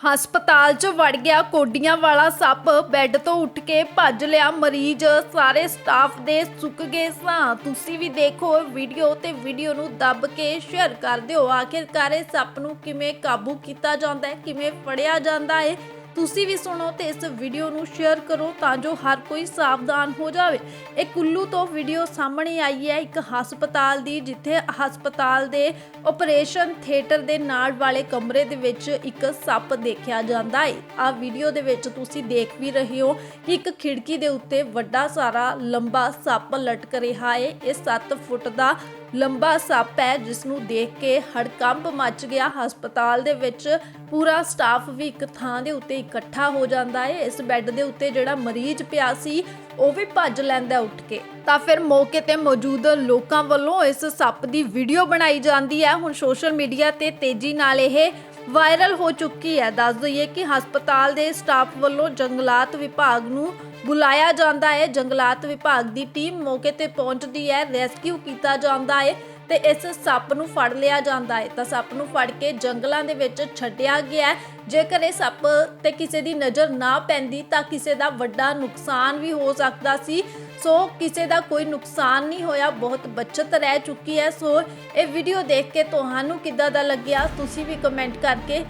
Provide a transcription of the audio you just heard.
ਹਸਪਤਾਲ 'ਚ ਵੜ ਗਿਆ ਕੋਡੀਆਂ ਵਾਲਾ ਸੱਪ। ਬੈੱਡ ਤੋਂ ਉੱਠ ਕੇ ਭੱਜ ਲਿਆ ਮਰੀਜ਼। ਸਾਰੇ ਸਟਾਫ ਦੇ ਸੁੱਕ ਗਏ ਸਾਂ ਤੁਸੀਂ ਵੀ ਦੇਖੋ ਵੀਡੀਓ ਤੇ ਵੀਡੀਓ ਨੂੰ ਦੱਬ ਕੇ ਸ਼ੇਅਰ ਕਰ ਦਿਓ। ਆਖਿਰਕਾਰ ਇਹ ਸੱਪ ਨੂੰ ਕਿਵੇਂ ਕਾਬੂ ਕੀਤਾ ਜਾਂਦਾ ਹੈ, ਕਿਵੇਂ ਫੜਿਆ ਜਾਂਦਾ ਹੈ ਤੁਸੀਂ ਵੀ ਸੁਣੋ ਤੇ ਇਸ ਵੀਡੀਓ ਨੂੰ ਸ਼ੇਅਰ ਕਰੋ ਤਾਂ ਜੋ ਹਰ ਕੋਈ ਸਾਵਧਾਨ ਹੋ ਜਾਵੇ। ਇਹ ਕੁੱਲੂ ਤੋਂ ਵੀਡੀਓ ਸਾਹਮਣੇ ਆਈ ਹੈ ਇੱਕ ਹਸਪਤਾਲ ਦੀ, ਜਿੱਥੇ ਹਸਪਤਾਲ ਦੇ ਆਪਰੇਸ਼ਨ ਥੀਏਟਰ ਦੇ ਨਾਲ ਵਾਲੇ ਕਮਰੇ ਦੇ ਵਿੱਚ ਇੱਕ ਸੱਪ ਦੇਖਿਆ ਜਾਂਦਾ ਹੈ। ਆ ਵੀਡੀਓ ਦੇ ਵਿੱਚ ਤੁਸੀਂ ਦੇਖ ਵੀ ਰਹੇ ਹੋ ਕਿ ਇੱਕ ਖਿੜਕੀ ਦੇ ਉੱਤੇ ਵੱਡਾ ਸਾਰਾ ਲੰਬਾ ਸੱਪ ਲਟਕ ਰਿਹਾ ਹੈ। ਇਹ 7 ਫੁੱਟ ਦਾ ਲੰਬਾ ਸੱਪ ਹੈ ਜਿਸ ਨੂੰ ਦੇਖ ਕੇ ਹੜਕੰਪ ਮਚ ਗਿਆ। ਹਸਪਤਾਲ ਦੇ ਵਿੱਚ ਪੂਰਾ ਸਟਾਫ ਵੀ ਇੱਕ ਥਾਂ ਦੇ ਉੱਤੇ ਇਕੱਠਾ ਹੋ ਜਾਂਦਾ ਹੈ। ਇਸ ਬੈੱਡ ਦੇ ਉੱਤੇ ਜਿਹੜਾ ਮਰੀਜ਼ ਪਿਆ ਸੀ, ਉਹ ਵੀ ਭੱਜ ਲੈਂਦਾ ਉੱਠ ਕੇ। ਤਾਂ ਫਿਰ ਮੌਕੇ ਤੇ ਮੌਜੂਦ ਲੋਕਾਂ ਵੱਲੋਂ ਇਸ ਸੱਪ ਦੀ ਵੀਡੀਓ ਬਣਾਈ ਜਾਂਦੀ ਹੈ। ਹੁਣ ਸੋਸ਼ਲ ਮੀਡੀਆ ਤੇ ਤੇਜ਼ੀ ਨਾਲ ਇਹ ਵਾਇਰਲ ਹੋ ਚੁੱਕੀ ਹੈ। ਦੱਸ ਦਈਏ ਕਿ ਹਸਪਤਾਲ ਦੇ ਸਟਾਫ ਵੱਲੋਂ ਜੰਗਲਾਤ ਵਿਭਾਗ ਨੂੰ ਬੁਲਾਇਆ ਜਾਂਦਾ ਹੈ। ਜੰਗਲਾਤ ਵਿਭਾਗ ਦੀ ਟੀਮ ਮੌਕੇ ਤੇ ਪਹੁੰਚਦੀ ਹੈ। ਰੈਸਕਿਊ ਕੀਤਾ ਜਾਂਦਾ ਹੈ। ਤੇ ਇਸ ਸੱਪ ਨੂੰ ਫੜ ਲਿਆ ਜਾਂਦਾ ਹੈ। ਤਾਂ ਸੱਪ ਨੂੰ ਫੜ ਕੇ ਜੰਗਲਾਂ ਦੇ ਵਿੱਚ ਛੱਡਿਆ ਗਿਆ ਹੈ। ਜੇਕਰ ਇਹ ਸੱਪ ਤੇ ਕਿਸੇ ਦੀ ਨਜ਼ਰ ਨਾ ਪੈਂਦੀ ਤਾਂ ਕਿਸੇ ਦਾ ਵੱਡਾ ਨੁਕਸਾਨ ਵੀ ਹੋ ਸਕਦਾ ਸੀ। ਸੋ ਕਿਸੇ ਦਾ ਕੋਈ ਨੁਕਸਾਨ ਨਹੀਂ ਹੋਇਆ, ਬਹੁਤ ਬਚਤ ਰਹਿ ਚੁੱਕੀ ਹੈ। ਸੋ ਇਹ ਵੀਡੀਓ ਦੇਖ ਕੇ ਤੁਹਾਨੂੰ ਕਿੱਦਾਂ ਦਾ ਲੱਗਿਆ, ਤੁਸੀਂ ਵੀ ਕਮੈਂਟ ਕਰਕੇ